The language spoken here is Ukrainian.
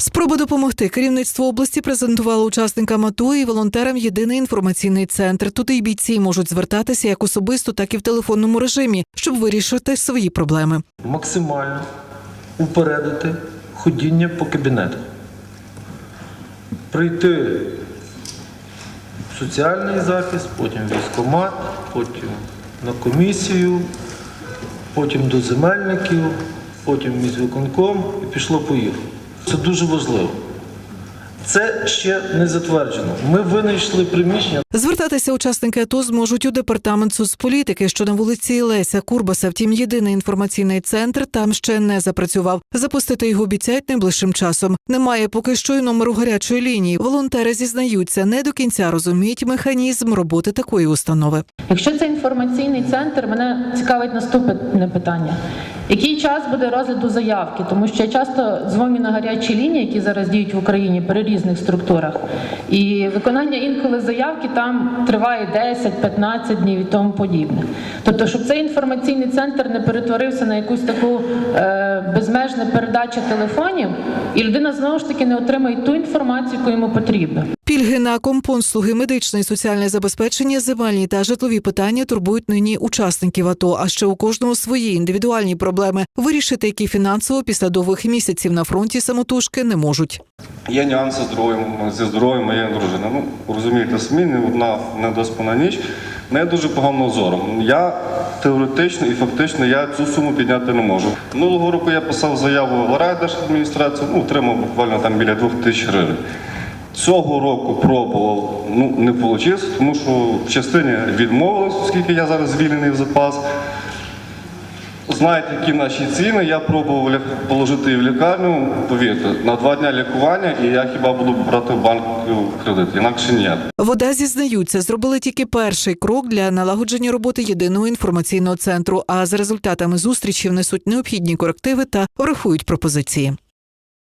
Спроба допомогти керівництво області презентувало учасникам АТО і волонтерам єдиний інформаційний центр. Тут і бійці можуть звертатися як особисто, так і в телефонному режимі, щоб вирішити свої проблеми. максимально упередити ходіння по кабінетах. Прийти в соціальний захист, потім в військкомат, потім на комісію, потім до земельників, потім в міськвиконком і пішло-поїхало. Це дуже важливо. Це ще не затверджено. Ми винайшли приміщення. Звертатися учасники АТО зможуть у департамент соцполітики, що на вулиці Леся Курбаса. Втім, єдиний інформаційний центр там ще не запрацював. Запустити його обіцяють найближчим часом. Немає поки що й номеру гарячої лінії. Волонтери зізнаються, не до кінця розуміють механізм роботи такої установи. Якщо це інформаційний центр, мене цікавить наступне питання. Який час буде розгляду заявки? Тому що я часто дзвоню на гарячі лінії, які зараз діють в Україні при різних структурах. І виконання інколи заявки там триває 10-15 днів і тому подібне. Тобто, щоб цей інформаційний центр не перетворився на якусь таку е, безмежну передачу телефонів, і людина знову ж таки не отримає ту інформацію, яку йому потрібно. Пільги на компонслуги, медичне і соціальне забезпечення, земельні та житлові питання турбують нині учасників АТО. А ще у кожного свої індивідуальні проблеми, вирішити які фінансово після довгих місяців на фронті самотужки не можуть. Є нюанси здоров'ям зі здоров'ям моєї дружини. Ну розумієте, самі не одна недоспана ніч, не дуже поганим зором. Я теоретично і фактично я цю суму підняти не можу. Минулого року я писав заяву в райдержадміністрацію, ну отримав буквально там біля двох тисяч гривень. Цього року пробував, ну не вийшло, тому що в частині відмовились, оскільки я зараз звільнений в запас. Знаєте, які наші ціни. Я пробував положити в лікарню. Повірте, на два дні лікування, і я хіба буду брати в банк кредит, інакше ніяк. Вода зізнаються, зробили тільки перший крок для налагодження роботи єдиного інформаційного центру. А за результатами зустрічі внесуть необхідні корективи та врахують пропозиції.